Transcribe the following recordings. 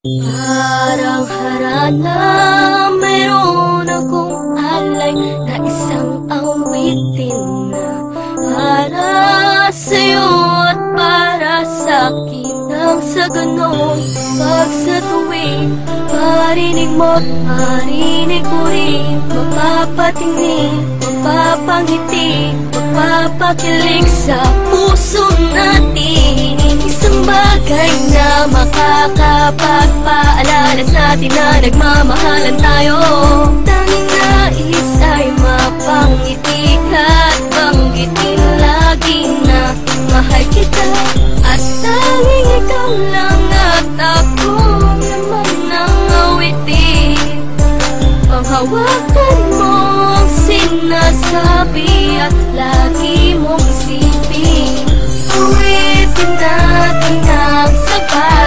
Parang harana Mayroon akong alay Na isang awitin na Para sa'yo at para sa'kin. Nang sa ganon Pag sa tuwing Marinig mo't marinig ko rin. Mapapatingin, mapapangiti Mapapakilig sa puso natin makakapagpaalala sa atin na nagmamahalan tayo. Tanging nais ay mapangiti at banggitin lagi na mahal kita. At tanging ikaw lang at ako naman ang awitin. Panghawakan mo ang sinasabi at lagi mong isipin. Uwitin natin ang sabay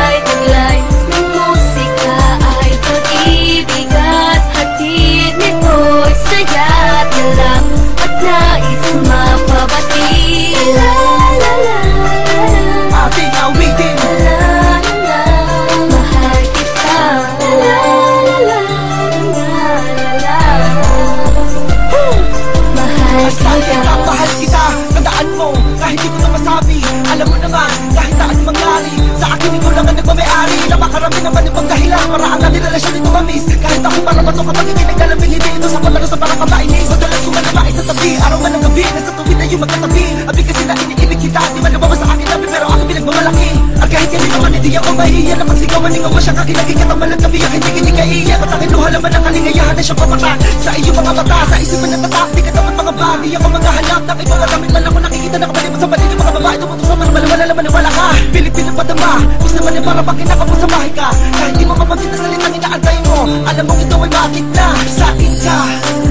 ako bato kapag hindi naglalambing Hindi ito sa palaro sa parang kabainis Madalas ko man naman sa tabi. Araw man ang gabi, nasa tuwid na yung magkatabi. Abi kasi na iniibig kita Di man nabawa sa akin labi Pero aking pinagmamalaki. At kahit hindi naman hindi ako mahihiya. Na pagsigawan ng awa siya kakinaging kataman ng tabi Ang hindi kaiiyak At aking luha naman ang kalingayahan na siyang papatak Sa iyong mga mata, sa isipan ng tatak Di ka dapat mga bagay ako mga hanap. Na ibang magamit man ako nakikita Nakabalibot sa paligid mga babae. Tumutok sa marmal Wala naman wala ka. Pilipin ang padama. Gusto naman yung para pag kinakapos sa bahay ka. Kahit di mo mapansin na salitang inaantay Alam mong ito ay bakit na Sa akin ka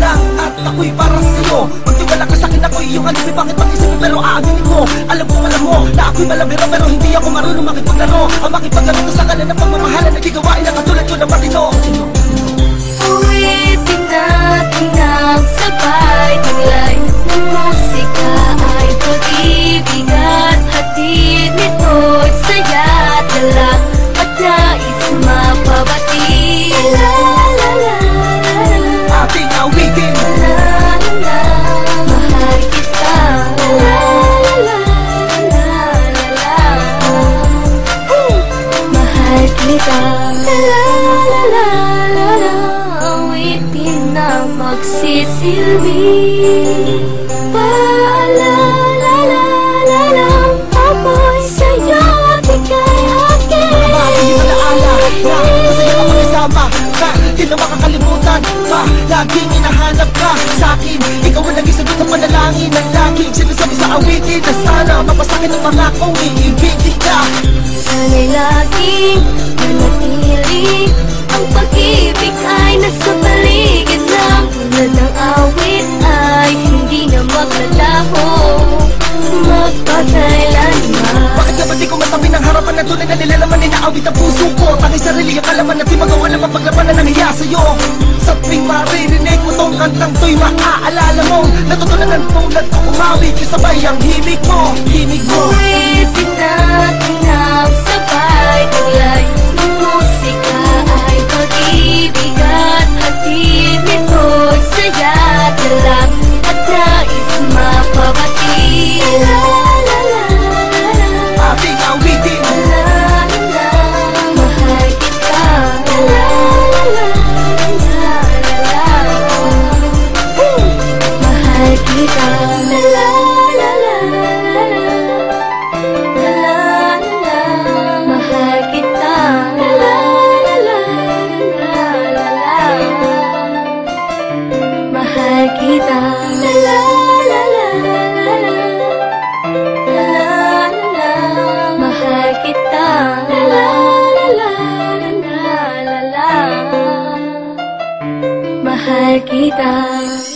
lang At ako'y para sa'yo. Magtiwala ka sa akin ako'y iyong alibi Bakit mag-isip mo pero aaminin ko Alam ko alam mo na ako'y malabiro Pero hindi ako marunong makipaglaro. Ang makipaglaro ko sa kanan ng pagmamahalan Nagigawain na katulad ko na matino magsisilbi Paalala la la la Ako'y sa'yo at ika'y akin. Bago yung alaala Na masaya ka makasama Ka, di na makakalimutan pa Laging hinahanap ka sa akin. Ikaw ang naging sagot sa panalangin Ng laging sinasabi sa awitin Na sana mapasakin ang mga kong iibigin ka Inaawit ang puso ko Tangay sarili ang kalaman At di magawa na mapaglabanan ng hiya sa'yo. Sa tuwing maririnig mo tong kantang to'y maaalala mo Natutunan ng tulad ko umawi Kasabay ang himig mo Himig mo. Uwitin natin ang sabay taglay ng musika ay pag-ibig at hatid nito'y saya lang at nais mapabati al quitar.